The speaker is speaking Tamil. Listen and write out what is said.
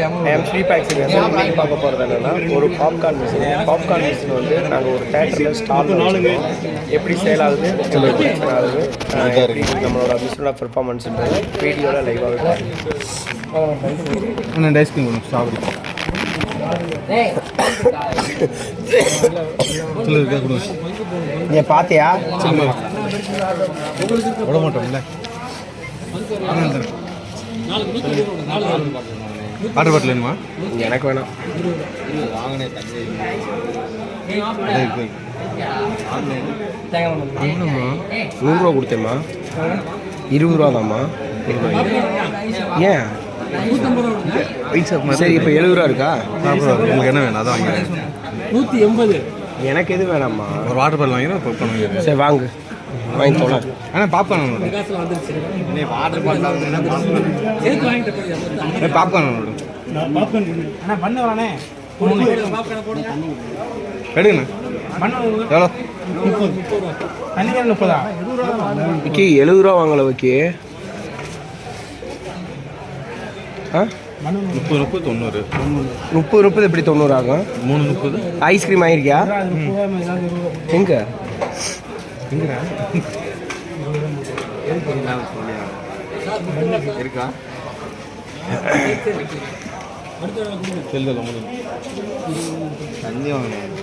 ஐஎம் ஸ்லீப் ஆக்சிடென்ட் இன்னைக்கு பார்க்க போகிறது என்னன்னா ஒரு பாப்கார்ன் மிஷின் பாப்கார்ன் மிஷின் வந்து நாங்கள் ஒரு தேட்டரில் ஸ்டால் எப்படி சேல் ஆகுது எப்படி பிரச்சனை ஆகுது எப்படி நம்மளோட மிஷினோட பெர்ஃபார்மன்ஸ்ன்றது வீடியோவில் பாருங்க அண்ணா ஐஸ்கிரீம் கொடுங்க ஸ்ட்ராபெரி நீ பார்த்தியா விட மாட்டோம்ல. வாட்டர் பாட்டில் வேணுமா? எனக்கு வேணாம். வாங்கணுமா நூறுரூவா கொடுத்தேம்மா இருபது ரூபா தாம்மா ஏன்? சரி இப்போ எழுபது ரூபா இருக்கா உங்களுக்கு என்ன வேணும்? அதான் வாங்கிக்கிறேன். நூற்றி எண்பது. எனக்கு எது வேணாம்மா? ஒரு வாட்டர் பாட்டில் வாங்கிக்கிறேன். சரி வாங்கு. வாங்கி தொலை ஆனால் பாப்கார்ன் போய் பாப்கார்ன் எடுங்கண்ணா. எவ்வளோ? முப்பதா. விக்கி எழுபது ரூபா வாங்கல விக்கி. ஆ? முப்பது. முப்பது தொண்ணூறு. முப்பது முப்பது எப்படி தொண்ணூறு ஆகும்? மூணு முப்பது. ஐஸ்கிரீம் ஆயிருக்கியா எங்க? இருக்கா? செல்லில் தண்ணி வாங்கணும்